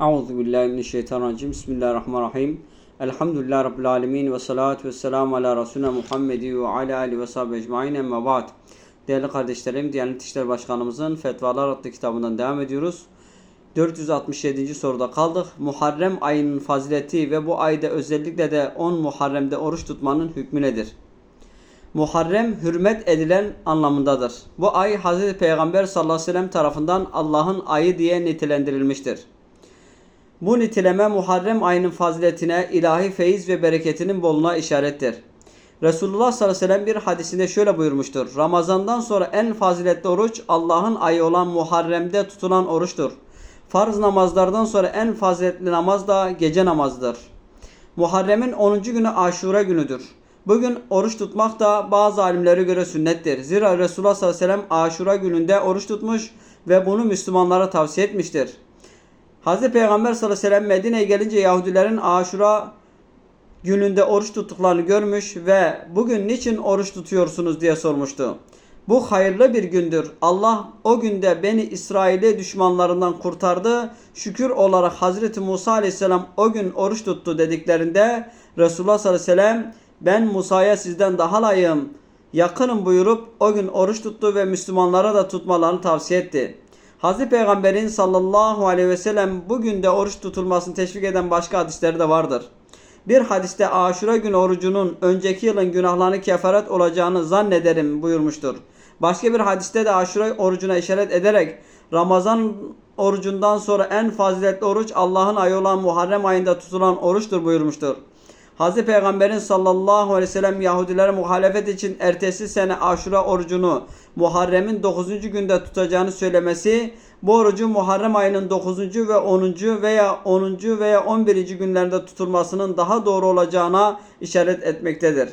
Euzu billahi mineşşeytanirracim. Bismillahirrahmanirrahim. Elhamdülillahi rabbil alamin ve salatu vesselamu ala resulina Muhammedi ve ala alihi ve sahbihi ecmaîn. Amma ba'd. Değerli kardeşlerim, Diyanet İşleri Başkanımızın Fetvalar adlı kitabından devam ediyoruz. 467. soruda kaldık. Muharrem ayının fazileti ve bu ayda özellikle de 10 Muharrem'de oruç tutmanın hükmü nedir? Muharrem hürmet edilen anlamındadır. Bu ay Hz. Peygamber sallallahu aleyhi ve sellem tarafından Allah'ın ayı diye nitelendirilmiştir. Bu niteleme Muharrem ayının faziletine, ilahi feyiz ve bereketinin bolluğuna işarettir. Resulullah sallallahu aleyhi ve sellem bir hadisinde şöyle buyurmuştur. Ramazandan sonra en faziletli oruç Allah'ın ayı olan Muharrem'de tutulan oruçtur. Farz namazlardan sonra en faziletli namaz da gece namazıdır. Muharrem'in 10. günü Aşura günüdür. Bugün oruç tutmak da bazı alimlere göre sünnettir. Zira Resulullah sallallahu aleyhi ve sellem Aşura gününde oruç tutmuş ve bunu Müslümanlara tavsiye etmiştir. Hz. Peygamber sallallahu aleyhi ve sellem Medine'ye gelince Yahudilerin Aşura gününde oruç tuttuklarını görmüş ve bugün niçin oruç tutuyorsunuz diye sormuştu. Bu hayırlı bir gündür. Allah o günde beni İsrail'i düşmanlarından kurtardı. Şükür olarak Hazreti Musa aleyhisselam o gün oruç tuttu dediklerinde Resulullah sallallahu aleyhi ve sellem ben Musa'ya sizden daha layığım yakınım buyurup o gün oruç tuttu ve Müslümanlara da tutmalarını tavsiye etti. Hazreti Peygamber'in sallallahu aleyhi ve sellem bugün de oruç tutulmasını teşvik eden başka hadisleri de vardır. Bir hadiste aşure gün orucunun önceki yılın günahlarını kefaret olacağını zannederim buyurmuştur. Başka bir hadiste de aşure orucuna işaret ederek Ramazan orucundan sonra en faziletli oruç Allah'ın ayı olan Muharrem ayında tutulan oruçtur buyurmuştur. Hz. Peygamber'in sallallahu aleyhi ve sellem Yahudilere muhalefet için ertesi sene aşura orucunu Muharrem'in 9. günde tutacağını söylemesi bu orucu Muharrem ayının 9. ve 10. veya 10. veya 11. günlerinde tutulmasının daha doğru olacağına işaret etmektedir.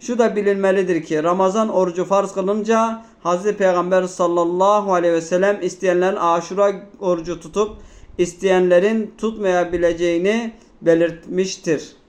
Şu da bilinmelidir ki Ramazan orucu farz kılınca Hz. Peygamber sallallahu aleyhi ve sellem isteyenlerin aşura orucu tutup isteyenlerin tutmayabileceğini belirtmiştir.